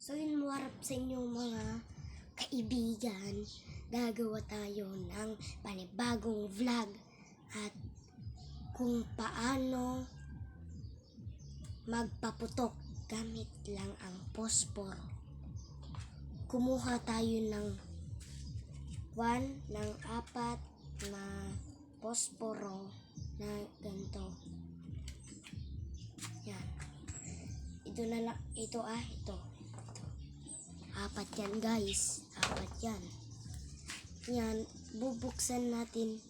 So yun warap sa inyo mga kaibigan. Gagawa tayo ng panibagong vlog at kung paano magpaputok gamit lang ang posporo. Kumuha tayo ng one ng apat na posporo na ganito. Yan. Ito na lang, ito ah, ito. Apat yan guys. Apat yan. Yan, bubuksan natin.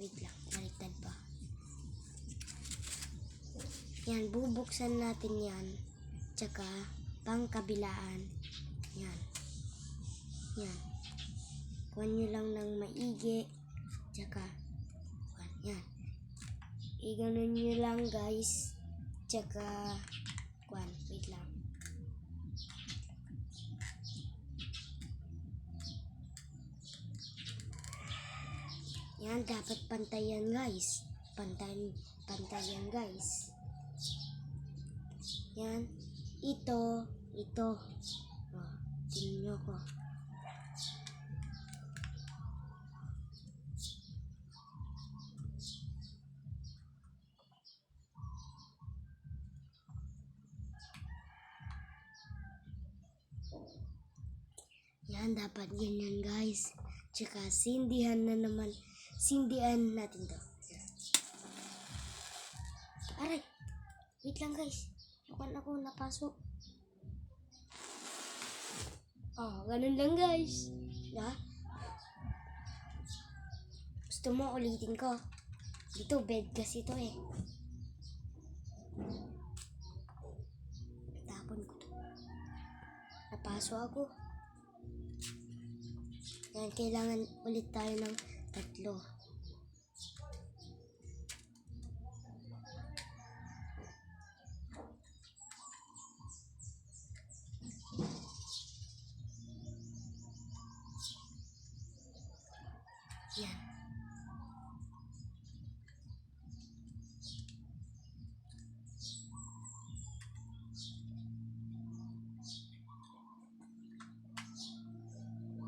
Wait lang, baliktad pa. Yan, bubuksan natin yan. Tsaka, pangkabilaan. Yan. Yan. Kuha nyo lang ng maigi. Tsaka, kuha, yan. Iganon nyo lang guys. Tsaka, kuha, wait lang. Yan, dapat pantayan guys. Pantay, pantayan guys. Yan. Ito, ito. Oh, tingnan nyo ko. Yan, dapat ganyan guys. Tsaka sindihan na naman. Sindihan natin to. Aray! Wait lang guys. Mukhang ako napasok. Oh, ganun lang guys. Ya? Gusto mo ulitin ko? Dito, bed kasi to eh. Tapon ko to. Napaso ako. Yan, kailangan ulit tayo ng tatlo. Yan.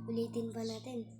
Ulitin pa natin.